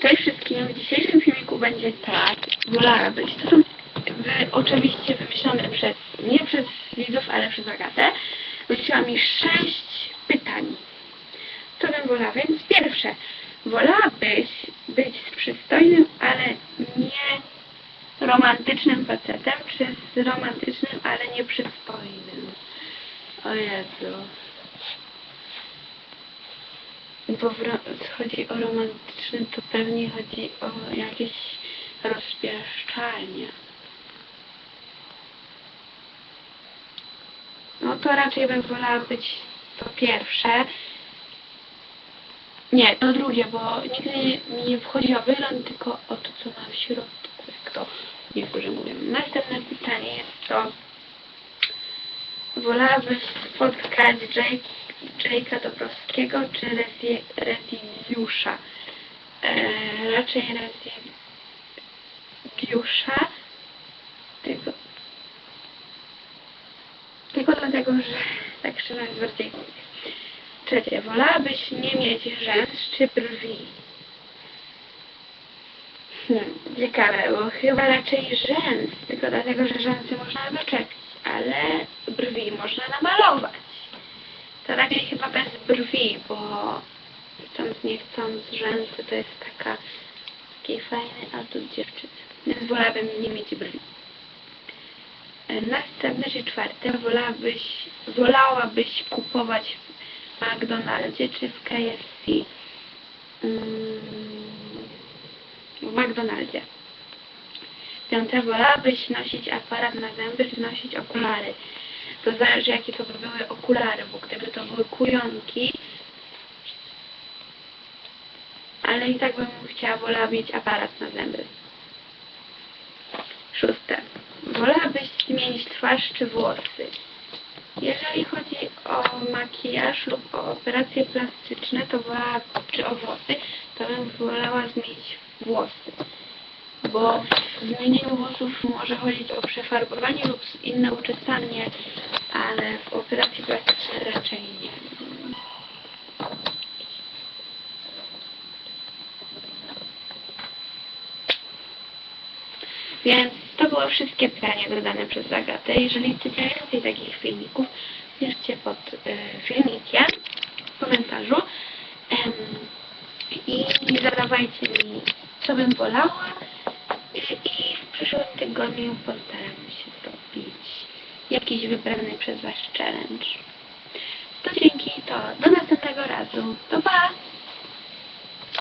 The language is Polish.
Cześć wszystkim, w dzisiejszym filmiku będzie tak, wolałabyś. To są wy, oczywiście wymyślone przez, nie przez widzów, ale przez Agatę. Wróciła mi sześć pytań. Co bym wolała? Więc pierwsze, wolałabyś być z przystojnym, ale nie romantycznym facetem, czy romantycznym, ale nie przystojnym? O Jezu. Bo chodzi o romantyczny, to pewnie chodzi o jakieś rozpieszczanie. No to raczej bym wolała być to pierwsze. Nie, to drugie, bo nigdy mi nie wchodzi o wygląd, tylko o to, co ma w środku, jak to niektórzy mówią. Następne pytanie jest to, wolałabyś spotkać Jake, Jake'a Dobrowskiego czy Rezi- Rezigiusza? E, raczej Rezigiusza, tylko, tylko dlatego, że tak szczerze jest bardziej Trzecie, wolałabyś nie mieć rzęs czy brwi? Hmm, ciekawe, bo chyba raczej rzęs, tylko dlatego, że rzęsy można doczepić, ale brwi można namalować. To raczej chyba bez brwi, bo chcąc nie chcąc rzęsy to jest taka taki fajny atut dziewczyny. Więc wolałabym nie mieć brwi. E, Następne, czy czwarte, wolałabyś, wolałabyś kupować w McDonaldzie czy w KFC? Mm, w McDonaldzie. Piąte, wolałabyś nosić aparat na zęby czy nosić okulary? To zależy jakie to by były okulary, bo gdyby to były kujonki, ale i tak bym chciała, wolała mieć aparat na zęby. Szóste. Wolałabyś zmienić twarz czy włosy? Jeżeli chodzi o makijaż lub o operacje plastyczne, to wolała, czy o włosy, to bym wolała zmienić włosy. Bo w zmienieniu włosów może chodzić o przefarbowanie lub inne uczesanie, ale w operacji plastycznej raczej nie. Więc to były wszystkie pytania dodane przez Agatę. Jeżeli chcecie więcej takich filmików, piszcie pod y, filmikiem w komentarzu em, i zadawajcie mi, co bym wolała i, i w przyszłym tygodniu zrobić jakiś wybrany przez Was challenge. To dzięki, to do następnego razu. To pa!